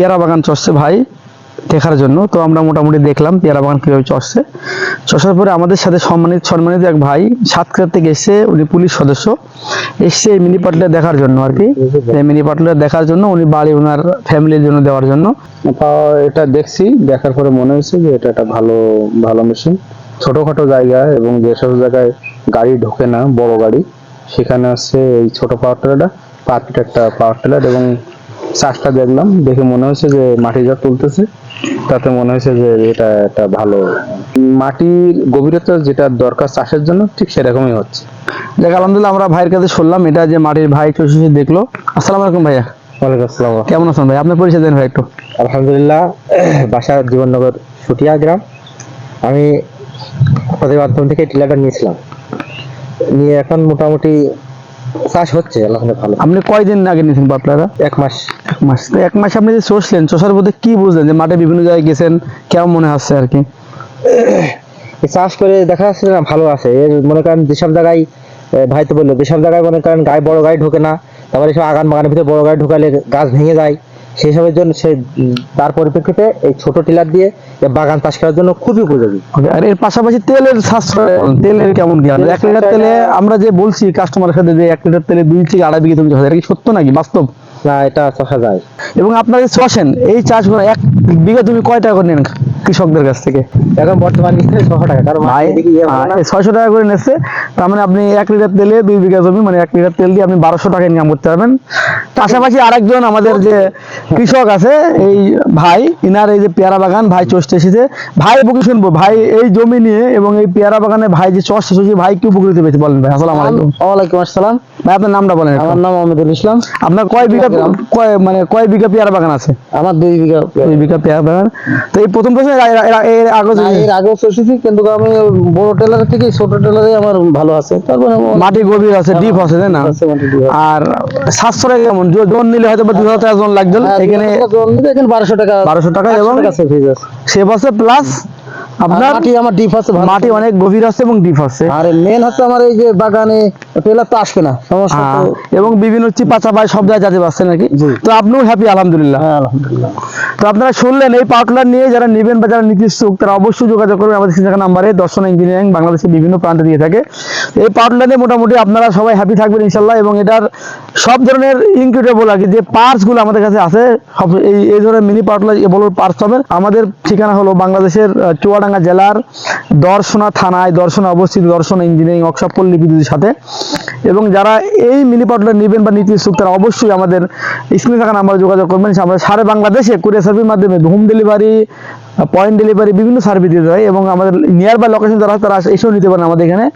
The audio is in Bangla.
পেয়ারা বাগান চষছে ভাই, দেখার জন্য। তো আমরা মোটামুটি দেখলাম পেয়ারা বাগান কীভাবে চষছে চষার পরে আমাদের সাথে সম্মানিত সম্মানিত এক ভাই সাতক্ষীরা থেকে এসে উনি পুলিশ সদস্য। এসছে এই মিনি পাটলা দেখার জন্য আর কি। এই মিনি পাটলা দেখার জন্য উনি বাড়ি ওনার ফ্যামিলির জন্য দেওয়ার জন্য। এটা দেখছি, দেখার পরে মনে হয়েছে যে এটা একটা ভালো ভালো মেশিন ছোটখাটো জায়গা এবং যেসব জায়গায় গাড়ি ঢোকে না, বড় গাড়ি, সেখানে আছে এই ছোট পাওয়ার টেলারটা। পারফেক্ট একটা পাওয়ার টেলার এবং চাষটা দেখলাম দেখে মনে হয়েছে যে মাটি যা তুলতেছে। তাতে মনে হয়েছে যে এটা একটা ভালো। মাটির গভীরতা যেটা দরকার চাষের জন্য ঠিক সেরকমই হচ্ছে। দেখ আলহামদুলিল্লাহ আমরা ভাইয়ের কাছে শুনলাম এটা যে মাটির ভাই চষে দেখল। আসসালামু আলাইকুম ভাইয়া। ওয়ালাইকুম আসসালাম। কেমন আছেন ভাই? আপনার পরিচয় দেন ভাই একটু। আলহামদুলিল্লাহ বাসা জীবননগর সুটিয়া গ্রাম। আমি আপনাদের মাধ্যম থেকে টিলাটা নিয়েছিলাম। নিয়ে এখন মোটামুটি চাষ হচ্ছে ভালো। আপনি কয়দিন আগে নিয়েছেন এক মাস। এক মাস। তো এক মাস আপনি যে চষলেন চষার মধ্যে কি বুঝলেন যে মাঠে বিভিন্ন জায়গায় গেছেন কেমন মনে হচ্ছে আর কি? চাষ করে দেখা যাচ্ছে না ভালো আছে। এর মনে করেন যেসব জায়গায় ভাই তো বলল যেসব জায়গায় মনে করেন গায়ে বড় গাড়ি ঢোকে না তারপরে সব আগান বাগানের ভিতরে বড় গাড়ি ঢোকালে গাছ ভেঙে যায় সেই সবের জন্য সে তার পরিপ্রেক্ষিতে এই ছোট টিলার দিয়ে এ বাগান চাষ করার জন্য খুবই উপযোগী। আর এর পাশাপাশি তেলের সাশ্রয় তেলের কেমন কি এক লিটার তেলে আমরা যে বলছি কাস্টমারের সাথে যে এক লিটার তেলে দুই থেকে আড়াই বিঘে তুমি চাষ এটা কি সত্য নাকি বাস্তব? না এটা চাষা যায়। এবং আপনারা যে চষেন এই চাষগুলো এক বিঘা তুমি কয় টাকা করে নেন কৃষকদের কাছ থেকে? এখন বর্তমান ছশো টাকা কারণ ইয়ে। ছয়শো টাকা করে নিচ্ছে তার মানে আপনি এক লিটার তেলে দুই বিঘা জমি মানে এক লিটার তেল দিয়ে আপনি বারোশো টাকা ইনকাম করতে পারবেন। পাশাপাশি আরেকজন আমাদের যে কৃষক আছে এই ভাই ইনার এই যে পেয়ারা বাগান ভাই চষতে এসেছে। ভাই বুকে শুনব? ভাই এই জমি নিয়ে এবং এই পেয়ারা বাগানে ভাই যে চষতে এসেছে ভাই কি উপকৃত পেয়েছে বলেন ভাই? আসসালামু আলাইকুম। ওয়ালাইকুম আসসালাম। ভাই আপনার নামটা বলেন আমার নাম অমিদুল ইসলাম। আপনার কয় বিঘা কয় মানে কয় বিঘা পেয়ারা বাগান আছে? আমার দুই বিঘা দুই বিঘা পেয়ারা বাগান। তো এই প্রথম প্রশ্ন এর- আগে এর আগেও চষেছি কিন্তু আমি বড় টেলার থেকে ছোট টেলারে আমার ভালো আছে। তারপরে মাটি গভীর আছে ডিপ আছে তাই না। আর সাশ্রয় কেমন? জোন নিলে হয়তো বা দু হাজার টাকা জোন লাগবে। হ্যাঁ, এখানে এখানে বারোশো টাকা বারোশো টাকা এবং সে বছর প্লাস আপনার মাটি আমার ডিপ আছে মাটি অনেক গভীর আছে এবং ডিপ আছে। আর মেন হচ্ছে আমার এই যে বাগানে টেলার তো আসবে না সমস্যা হ্যাঁ, এবং বিভিন্ন চিপা চাপায় সব জায়গায় যাতে পাচ্ছেন নাকি? তো আপনিও হ্যাপি আলহামদুলিল্লাহ। হ্যাঁ আলহামদুলিল্লাহ। তো আপনারা শুনলেন এই পাউডার নিয়ে যারা নেবেন বা যারা নিতে ইচ্ছুক তারা অবশ্যই যোগাযোগ করবেন আমাদের সিনেমা নাম্বারে দর্শন ইঞ্জিনিয়ারিং বাংলাদেশের বিভিন্ন প্রান্তে দিয়ে থাকে। এই পাউডার নিয়ে মোটামুটি আপনারা সবাই হ্যাপি থাকবেন ইনশাল্লাহ এবং এটার সব ধরনের ইনক্লুডেবল আর কি যে পার্টসগুলো আমাদের কাছে আছে সব এই এই ধরনের মিনি পাউডার এগুলোর পার্টস পাবেন আমাদের ঠিকানা হলো বাংলাদেশের আহ, চুয়াডাঙ্গা জেলার দর্শনা থানায় দর্শনা অবস্থিত দর্শনা ইঞ্জিনিয়ারিং ওয়ার্কশপ পল্লী বিদ্যুতের সাথে। এবং যারা এই মিনি পাউডার নেবেন বা নীতি ইচ্ছুক তারা অবশ্যই আমাদের স্ক্রিনে থাকা নাম্বারে যোগাযোগ করবেন। আমরা সারা বাংলাদেশে কুরিয়ার সার্ভিসের মাধ্যমে হোম ডেলিভারি পয়েন্ট ডেলিভারি বিভিন্ন সার্ভিস দিতে হয় এবং আমাদের নিয়ার বাই লোকেশন যারা তারা এসেও নিতে পারেন আমাদের এখানে।